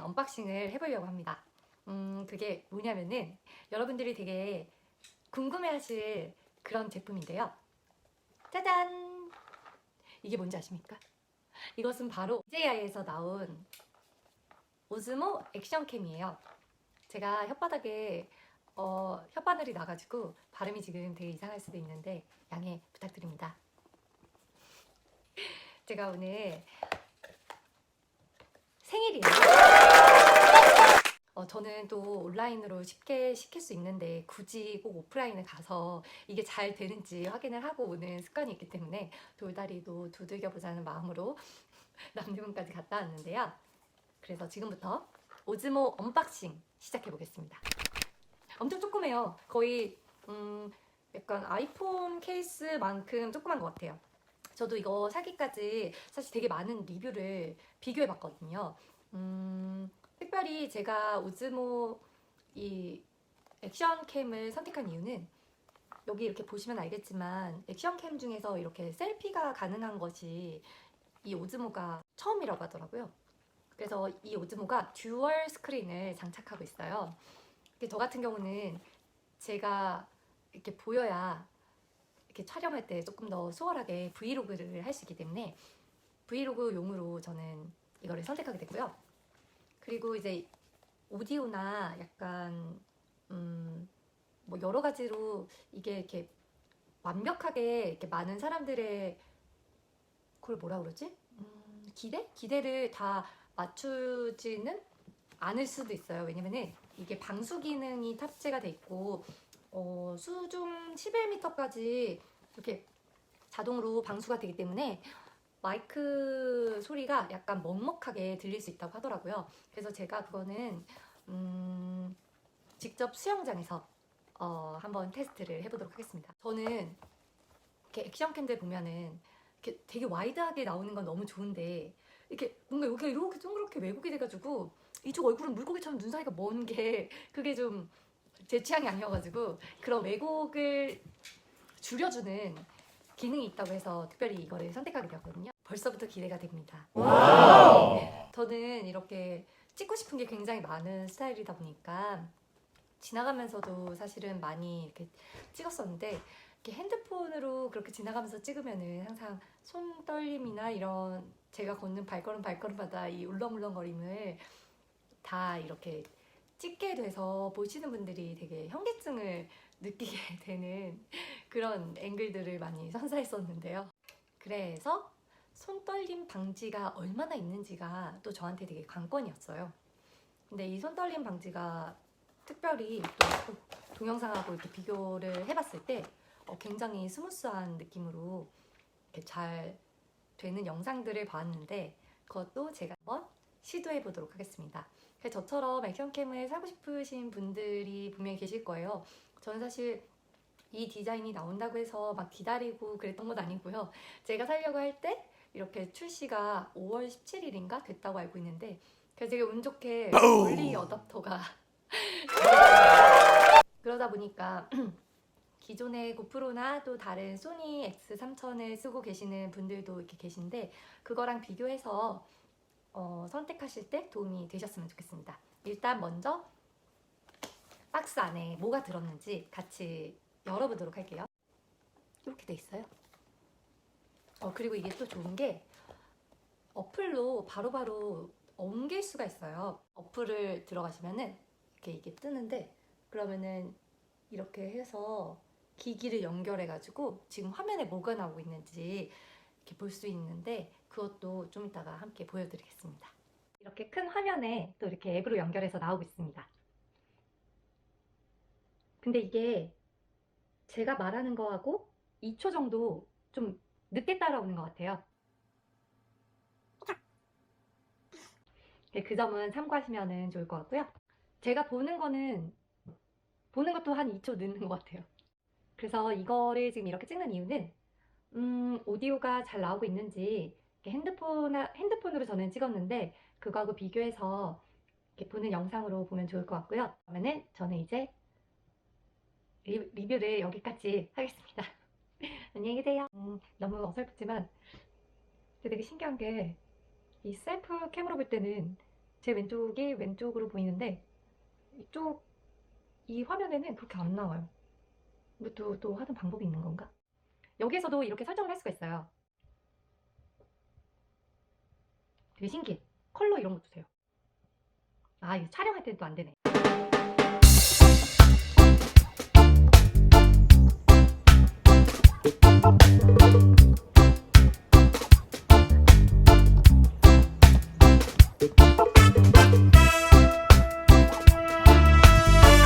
언박싱을 해보려고 합니다. 음, 그게 뭐냐면은 여러분들이 되게 궁금해하실 그런 제품인데요. 짜잔! 이게 뭔지 아십니까? 이것은 바로 DJI에서 나온 오즈모 액션캠이에요. 제가 혓바닥에 어, 혓바늘이 나가지고 발음이 지금 되게 이상할 수도 있는데 양해 부탁드립니다. 제가 오늘 생일이에요. 어, 저는 또 온라인으로 쉽게 시킬 수 있는데 굳이 꼭 오프라인에 가서 이게 잘 되는지 확인을 하고 오는 습관이 있기 때문에 돌다리도 두들겨 보자는 마음으로 남대문까지 갔다 왔는데요. 그래서 지금부터 오즈모 언박싱 시작해 보겠습니다. 엄청 조그매요. 거의 음, 약간 아이폰 케이스만큼 조그만 것 같아요. 저도 이거 사기까지 사실 되게 많은 리뷰를 비교해 봤거든요. 음, 특별히 제가 오즈모 이 액션캠을 선택한 이유는 여기 이렇게 보시면 알겠지만 액션캠 중에서 이렇게 셀피가 가능한 것이 이 오즈모가 처음이라고 하더라고요. 그래서 이 오즈모가 듀얼 스크린을 장착하고 있어요. 저 같은 경우는 제가 이렇게 보여야 이렇게 촬영할 때 조금 더 수월하게 브이로그를 할 수 있기 때문에 브이로그 용으로 저는 이거를 선택하게 됐고요. 그리고 이제 오디오나 약간 음, 뭐 여러 가지로 이게 이렇게 완벽하게 이렇게 많은 사람들의 그걸 뭐라 그러지? 음, 기대? 기대를 다 맞추지는 않을 수도 있어요. 왜냐면은 이게 방수 기능이 탑재가 돼 있고 어, 수중 11m까지 이렇게 자동으로 방수가 되기 때문에 마이크 소리가 약간 먹먹하게 들릴 수 있다고 하더라고요. 그래서 제가 그거는 음, 직접 수영장에서 어, 한번 테스트를 해보도록 하겠습니다. 저는 이렇게 액션 캠들 보면은 이렇게 되게 와이드하게 나오는 건 너무 좋은데 이렇게 뭔가 여기가 이렇게 동그랗게 왜곡이 돼가지고 이쪽 얼굴은 물고기처럼 눈 사이가 먼 게 그게 좀 제 취향이 아니어가지고 그런 왜곡을 줄여주는 기능이 있다고 해서 특별히 이거를 선택하게 되었거든요. 벌써부터 기대가 됩니다. 네, 저는 이렇게 찍고 싶은 게 굉장히 많은 스타일이다 보니까 지나가면서도 사실은 많이 이렇게 찍었었는데 이렇게 핸드폰으로 그렇게 지나가면서 찍으면은 항상 손 떨림이나 이런 제가 걷는 발걸음 발걸음마다 이 울렁울렁거림을 다 이렇게 찍게 돼서 보시는 분들이 되게 현기증을 느끼게 되는 그런 앵글들을 많이 선사했었는데요. 그래서 손떨림 방지가 얼마나 있는지가 또 저한테 되게 관건이었어요. 근데 이 손떨림 방지가 특별히 또 동영상하고 이렇게 비교를 해봤을 때 어, 굉장히 스무스한 느낌으로 잘 되는 영상들을 봤는데 그것도 제가 한번 시도해 보도록 하겠습니다. 그래서 저처럼 액션캠을 사고 싶으신 분들이 분명히 계실 거예요. 저는 사실 이 디자인이 나온다고 해서 막 기다리고 그랬던 건 아니고요. 제가 살려고 할 때 이렇게 출시가 5월 17일인가 됐다고 알고 있는데 그래서 되게 운 좋게 원리 어답터가 그러다 보니까 기존의 고프로나 또 다른 소니 X3000을 쓰고 계시는 분들도 이렇게 계신데 그거랑 비교해서 어, 선택하실 때 도움이 되셨으면 좋겠습니다. 일단 먼저 박스 안에 뭐가 들었는지 같이 열어보도록 할게요. 이렇게 돼 있어요. 어, 그리고 이게 또 좋은 게 어플로 바로바로 옮길 수가 있어요. 어플을 들어가시면은 이렇게 이게 뜨는데 그러면은 이렇게 해서 기기를 연결해가지고 지금 화면에 뭐가 나오고 있는지 이렇게 볼 수 있는데 그것도 좀 이따가 함께 보여드리겠습니다. 이렇게 큰 화면에 또 이렇게 앱으로 연결해서 나오고 있습니다. 근데 이게 제가 말하는 거하고 2초 정도 좀 늦게 따라오는 것 같아요. 네, 그 점은 참고하시면 좋을 것 같고요. 제가 보는 거는 보는 것도 한 2초 늦는 것 같아요. 그래서 이거를 지금 이렇게 찍는 이유는 음, 오디오가 잘 나오고 있는지 핸드폰 핸드폰으로 저는 찍었는데 그거하고 비교해서 보는 영상으로 보면 좋을 것 같고요. 그러면은 저는 이제 리, 리뷰를 여기까지 하겠습니다. 안녕히 계세요. 음, 너무 어설프지만 되게 신기한 게 이 셀프 캠으로 볼 때는 제 왼쪽이 왼쪽으로 보이는데 이쪽 이 화면에는 그렇게 안 나와요. 이것도 또 하는 방법이 있는 건가? 여기에서도 이렇게 설정을 할 수가 있어요. 되게 신기해. 컬러 이런 것도 돼요. 아, 이거 촬영할 또안 되네.